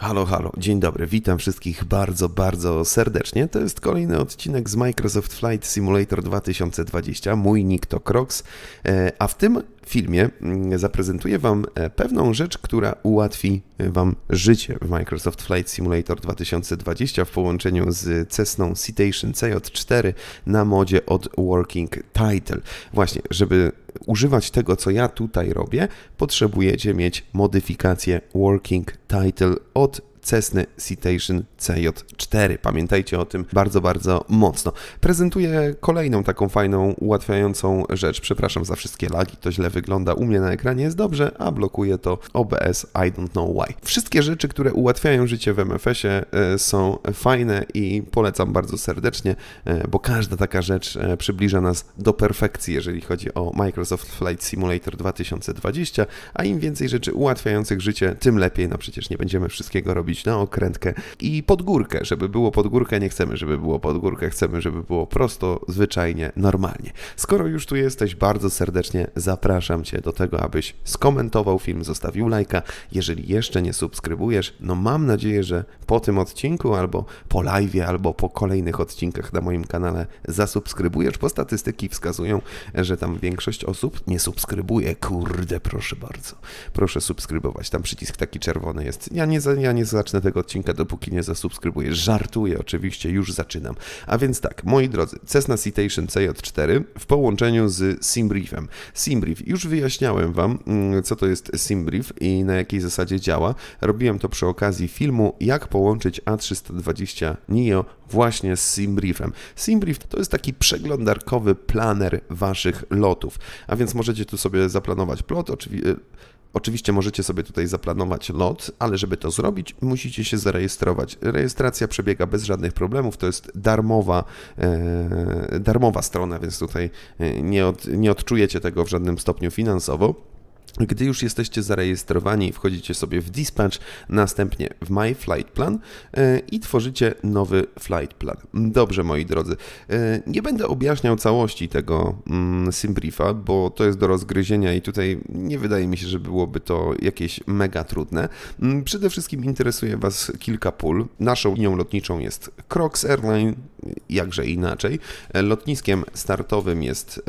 Halo, halo, dzień dobry, witam wszystkich bardzo, bardzo serdecznie. To jest kolejny odcinek z Microsoft Flight Simulator 2020. Mój nick to Crocs, e, a w tym filmie mm, zaprezentuję Wam e, pewną rzecz, która ułatwi Wam życie w Microsoft Flight Simulator 2020 w połączeniu z Cessną Citation CJ4 na modzie od Working Title. Właśnie, żeby używać tego, co ja tutaj robię, potrzebujecie mieć modyfikację Working Title od Cessny Citation CJ4. Pamiętajcie o tym bardzo, bardzo mocno. Prezentuję kolejną taką fajną, ułatwiającą rzecz. Przepraszam za wszystkie lagi, to źle wygląda. U mnie na ekranie jest dobrze, a blokuje to OBS I don't know why. Wszystkie rzeczy, które ułatwiają życie w MFS-ie e, są fajne i polecam bardzo serdecznie, e, bo każda taka rzecz e, przybliża nas do perfekcji, jeżeli chodzi o Microsoft Flight Simulator 2020, a im więcej rzeczy ułatwiających życie, tym lepiej. No przecież nie będziemy wszystkiego robić na okrętkę i pod górkę. Żeby było pod górkę, nie chcemy, żeby było pod górkę, chcemy, żeby było prosto, zwyczajnie, normalnie. Skoro już tu jesteś, bardzo serdecznie zapraszam Cię do tego, abyś skomentował film, zostawił lajka. Jeżeli jeszcze nie subskrybujesz, no mam nadzieję, że po tym odcinku, albo po live, albo po kolejnych odcinkach na moim kanale zasubskrybujesz, bo statystyki wskazują, że tam większość osób nie subskrybuje. Kurde, proszę bardzo. Proszę subskrybować. Tam przycisk taki czerwony jest. Ja nie, ja nie zacznę tego odcinka, dopóki nie zasubskrybujesz. Żartuję, oczywiście, już zaczynam. A więc tak, moi drodzy, Cessna Citation CJ4 w połączeniu z Simbriefem. Simbrief, już wyjaśniałem Wam, mm, co to jest Simbrief i na jakiej zasadzie działa. Robiłem to przy okazji filmu, jak połączyć A320 NIO właśnie z Simbriefem. Simbrief to jest taki przeglądarkowy planer Waszych lotów, a więc możecie tu sobie zaplanować plot, oczywiście Oczywiście możecie sobie tutaj zaplanować lot, ale żeby to zrobić, musicie się zarejestrować. Rejestracja przebiega bez żadnych problemów, to jest darmowa, e, darmowa strona, więc tutaj e, nie, od, nie odczujecie tego w żadnym stopniu finansowo. Gdy już jesteście zarejestrowani, wchodzicie sobie w Dispatch, następnie w My Flight Plan e, i tworzycie nowy flight plan. Dobrze, moi drodzy, e, nie będę objaśniał całości tego mm, Simbriefa, bo to jest do rozgryzienia i tutaj nie wydaje mi się, że byłoby to jakieś mega trudne. Mm, przede wszystkim interesuje Was kilka pól. Naszą linią lotniczą jest Crocs Airline, jakże inaczej. E, lotniskiem startowym jest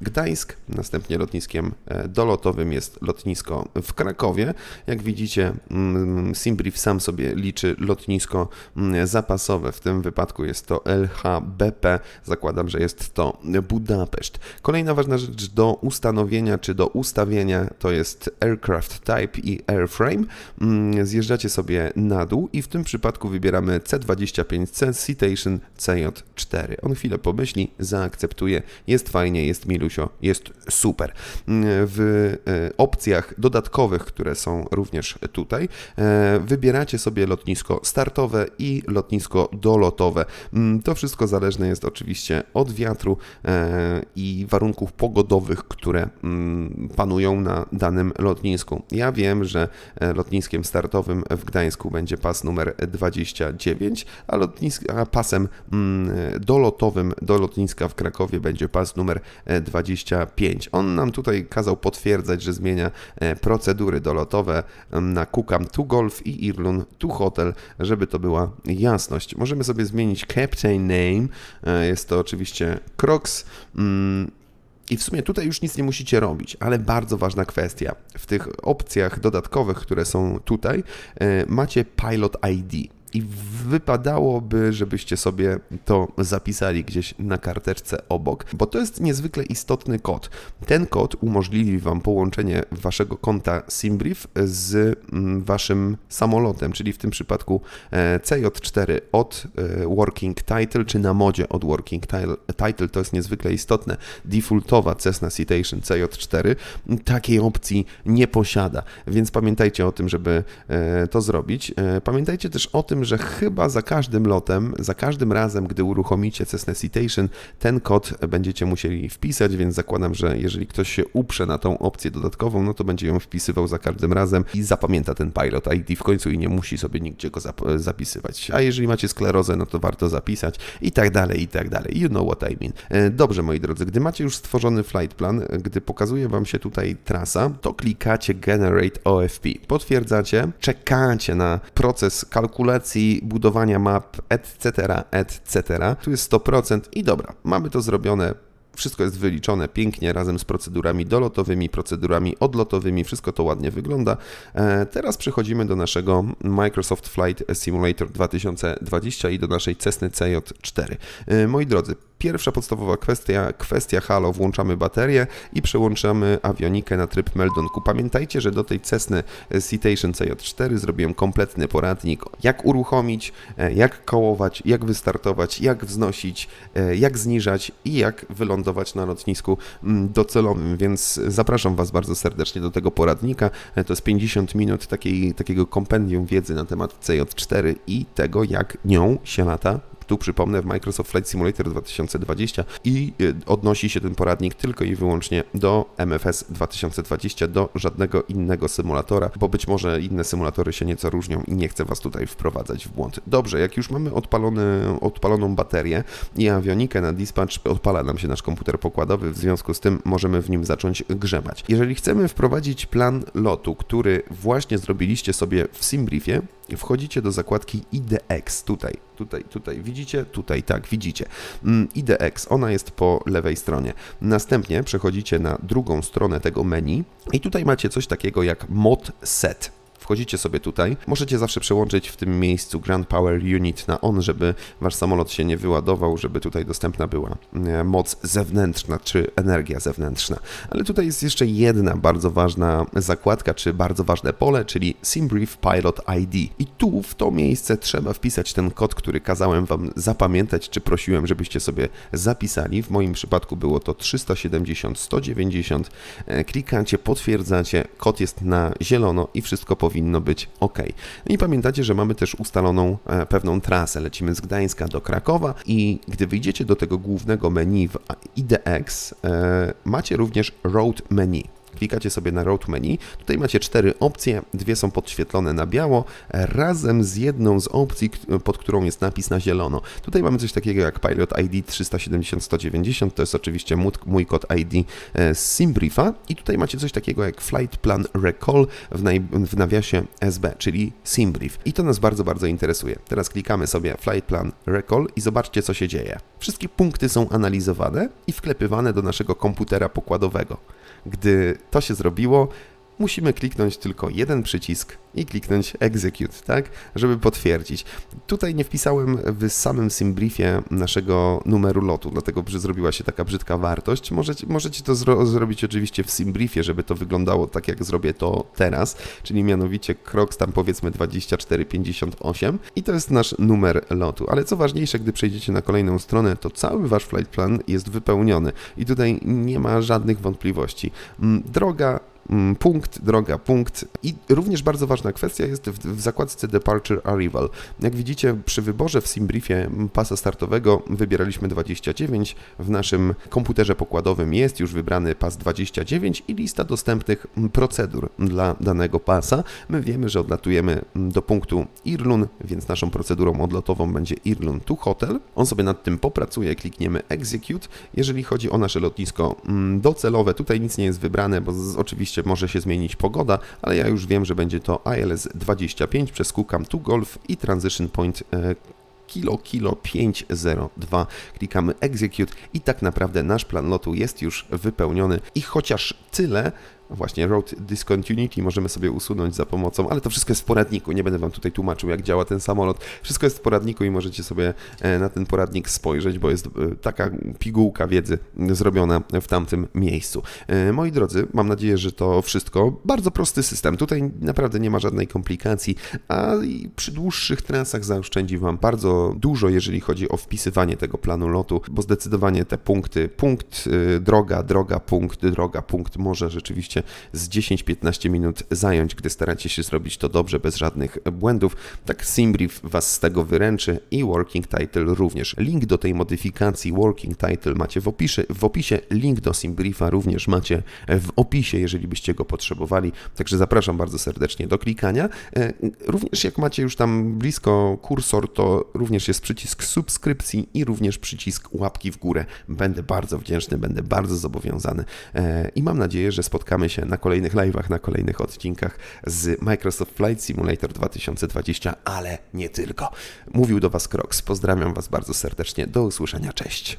Gdańsk, następnie lotniskiem e, dolotowym jest lotnisko w Krakowie. Jak widzicie, mm, Simbrief sam sobie liczy lotnisko mm, zapasowe, w tym wypadku jest to LHBP, zakładam, że jest to Budapeszt. Kolejna ważna rzecz do ustanowienia czy do ustawienia to jest Aircraft Type i Airframe. Mm, zjeżdżacie sobie na dół i w tym przypadku wybieramy C25C Citation CJ4. On chwilę pomyśli, zaakceptuje, jest fajnie, jest jest super. W e, opcjach dodatkowych, które są również tutaj, e, wybieracie sobie lotnisko startowe i lotnisko dolotowe. Mm, to wszystko zależne jest oczywiście od wiatru e, i warunków pogodowych, które mm, panują na danym lotnisku. Ja wiem, że lotniskiem startowym w Gdańsku będzie pas numer 29, a, lotnisk, a pasem mm, dolotowym do lotniska w Krakowie będzie pas numer 29. 25. On nam tutaj kazał potwierdzać, że zmienia e, procedury dolotowe na Kukam to Golf i Irlun to Hotel, żeby to była jasność. Możemy sobie zmienić Captain Name, e, jest to oczywiście Crocs. Mm, I w sumie tutaj już nic nie musicie robić, ale bardzo ważna kwestia. W tych opcjach dodatkowych, które są tutaj, e, macie Pilot ID. I wypadałoby, żebyście sobie to zapisali gdzieś na karteczce obok, bo to jest niezwykle istotny kod. Ten kod umożliwi Wam połączenie Waszego konta Simbrief z mm, Waszym samolotem, czyli w tym przypadku e, CJ4 od e, Working Title, czy na modzie od Working Title. To jest niezwykle istotne. Defaultowa Cessna Citation CJ4 takiej opcji nie posiada, więc pamiętajcie o tym, żeby e, to zrobić. Pamiętajcie też o tym, tym, że chyba za każdym lotem, za każdym razem, gdy uruchomicie Cessna Citation, ten kod będziecie musieli wpisać, więc zakładam, że jeżeli ktoś się uprze na tą opcję dodatkową, no to będzie ją wpisywał za każdym razem i zapamięta ten Pilot ID w końcu i nie musi sobie nigdzie go zap zapisywać. A jeżeli macie sklerozę, no to warto zapisać i tak dalej, i tak dalej. You know what I mean. E, dobrze, moi drodzy, gdy macie już stworzony flight plan, gdy pokazuje Wam się tutaj trasa, to klikacie Generate OFP. Potwierdzacie, czekacie na proces kalkulacji, budowania map, etc., etc. Tu jest 100% i dobra, mamy to zrobione wszystko jest wyliczone pięknie razem z procedurami dolotowymi, procedurami odlotowymi, wszystko to ładnie wygląda. E, teraz przechodzimy do naszego Microsoft Flight Simulator 2020 i do naszej Cessny CJ4. E, moi drodzy, Pierwsza podstawowa kwestia, kwestia halo, włączamy baterię i przełączamy awionikę na tryb meldunku. Pamiętajcie, że do tej Cessny Citation CJ4 zrobiłem kompletny poradnik, jak uruchomić, e, jak kołować, jak wystartować, jak wznosić, e, jak zniżać i jak wylądować na lotnisku mm, docelowym, więc zapraszam Was bardzo serdecznie do tego poradnika. E, to jest 50 minut takiej, takiego kompendium wiedzy na temat CJ4 i tego, jak nią się lata tu przypomnę w Microsoft Flight Simulator 2020 i y, odnosi się ten poradnik tylko i wyłącznie do MFS 2020, do żadnego innego symulatora, bo być może inne symulatory się nieco różnią i nie chcę Was tutaj wprowadzać w błąd. Dobrze, jak już mamy odpalony, odpaloną baterię i awionikę na dispatch, odpala nam się nasz komputer pokładowy, w związku z tym możemy w nim zacząć grzebać. Jeżeli chcemy wprowadzić plan lotu, który właśnie zrobiliście sobie w SimBriefie, wchodzicie do zakładki IDX, tutaj, tutaj, tutaj, widzicie? Tutaj, tak, widzicie. Mm, IDX, ona jest po lewej stronie. Następnie przechodzicie na drugą stronę tego menu i tutaj macie coś takiego jak mod set wchodzicie sobie tutaj. Możecie zawsze przełączyć w tym miejscu Grand Power Unit na on, żeby wasz samolot się nie wyładował, żeby tutaj dostępna była e, moc zewnętrzna czy energia zewnętrzna. Ale tutaj jest jeszcze jedna bardzo ważna zakładka, czy bardzo ważne pole, czyli SimBrief Pilot ID. I tu w to miejsce trzeba wpisać ten kod, który kazałem wam zapamiętać, czy prosiłem, żebyście sobie zapisali. W moim przypadku było to 370 190. E, klikacie, potwierdzacie, kod jest na zielono i wszystko powinno powinno być ok. No I pamiętacie, że mamy też ustaloną e, pewną trasę. Lecimy z Gdańska do Krakowa i gdy wyjdziecie do tego głównego menu w IDX, e, macie również Road Menu klikacie sobie na Road Menu. Tutaj macie cztery opcje, dwie są podświetlone na biało, razem z jedną z opcji, pod którą jest napis na zielono. Tutaj mamy coś takiego jak Pilot ID 370-190, to jest oczywiście mój kod ID e, z Simbriefa i tutaj macie coś takiego jak Flight Plan Recall w, w nawiasie SB, czyli Simbrief. I to nas bardzo, bardzo interesuje. Teraz klikamy sobie Flight Plan Recall i zobaczcie, co się dzieje. Wszystkie punkty są analizowane i wklepywane do naszego komputera pokładowego. Gdy to się zrobiło, musimy kliknąć tylko jeden przycisk i kliknąć Execute, tak, żeby potwierdzić. Tutaj nie wpisałem w samym SimBriefie naszego numeru lotu, dlatego zrobiła się taka brzydka wartość. Możecie, możecie to zro zrobić oczywiście w SimBriefie, żeby to wyglądało tak, jak zrobię to teraz, czyli mianowicie krok tam powiedzmy 2458 i to jest nasz numer lotu. Ale co ważniejsze, gdy przejdziecie na kolejną stronę, to cały wasz flight plan jest wypełniony i tutaj nie ma żadnych wątpliwości. Mm, droga punkt, droga, punkt. I również bardzo ważna kwestia jest w, w zakładce Departure Arrival. Jak widzicie, przy wyborze w SimBriefie pasa startowego wybieraliśmy 29. W naszym komputerze pokładowym jest już wybrany pas 29 i lista dostępnych procedur dla danego pasa. My wiemy, że odlatujemy do punktu Irlun, więc naszą procedurą odlotową będzie Irlun to Hotel. On sobie nad tym popracuje, klikniemy Execute. Jeżeli chodzi o nasze lotnisko mm, docelowe, tutaj nic nie jest wybrane, bo z, oczywiście Oczywiście może się zmienić pogoda, ale ja już wiem, że będzie to ILS 25 przez Kukam to Golf i Transition Point e, kilo kilo 502. Klikamy execute i tak naprawdę nasz plan lotu jest już wypełniony i chociaż tyle Właśnie road discontinuity możemy sobie usunąć za pomocą, ale to wszystko jest w poradniku, nie będę Wam tutaj tłumaczył jak działa ten samolot. Wszystko jest w poradniku i możecie sobie e, na ten poradnik spojrzeć, bo jest e, taka pigułka wiedzy zrobiona w tamtym miejscu. E, moi drodzy, mam nadzieję, że to wszystko. Bardzo prosty system, tutaj naprawdę nie ma żadnej komplikacji, a przy dłuższych trasach zaoszczędzi Wam bardzo dużo, jeżeli chodzi o wpisywanie tego planu lotu, bo zdecydowanie te punkty, punkt, droga, droga, punkt, droga, punkt może rzeczywiście z 10-15 minut zająć, gdy staracie się zrobić to dobrze, bez żadnych błędów. Tak Simbrief Was z tego wyręczy i Working Title również. Link do tej modyfikacji Working Title macie w opisie, w opisie. link do Simbriefa również macie w opisie, jeżeli byście go potrzebowali. Także zapraszam bardzo serdecznie do klikania. E, Również jak macie już tam blisko kursor, to również jest przycisk subskrypcji i również przycisk łapki w górę. Będę bardzo wdzięczny, będę bardzo zobowiązany E, i mam nadzieję, że spotkamy się na kolejnych live'ach, na kolejnych odcinkach z Microsoft Flight Simulator 2020, ale nie tylko. Mówił do Was Crocs. Pozdrawiam Was bardzo serdecznie. Do usłyszenia. Cześć.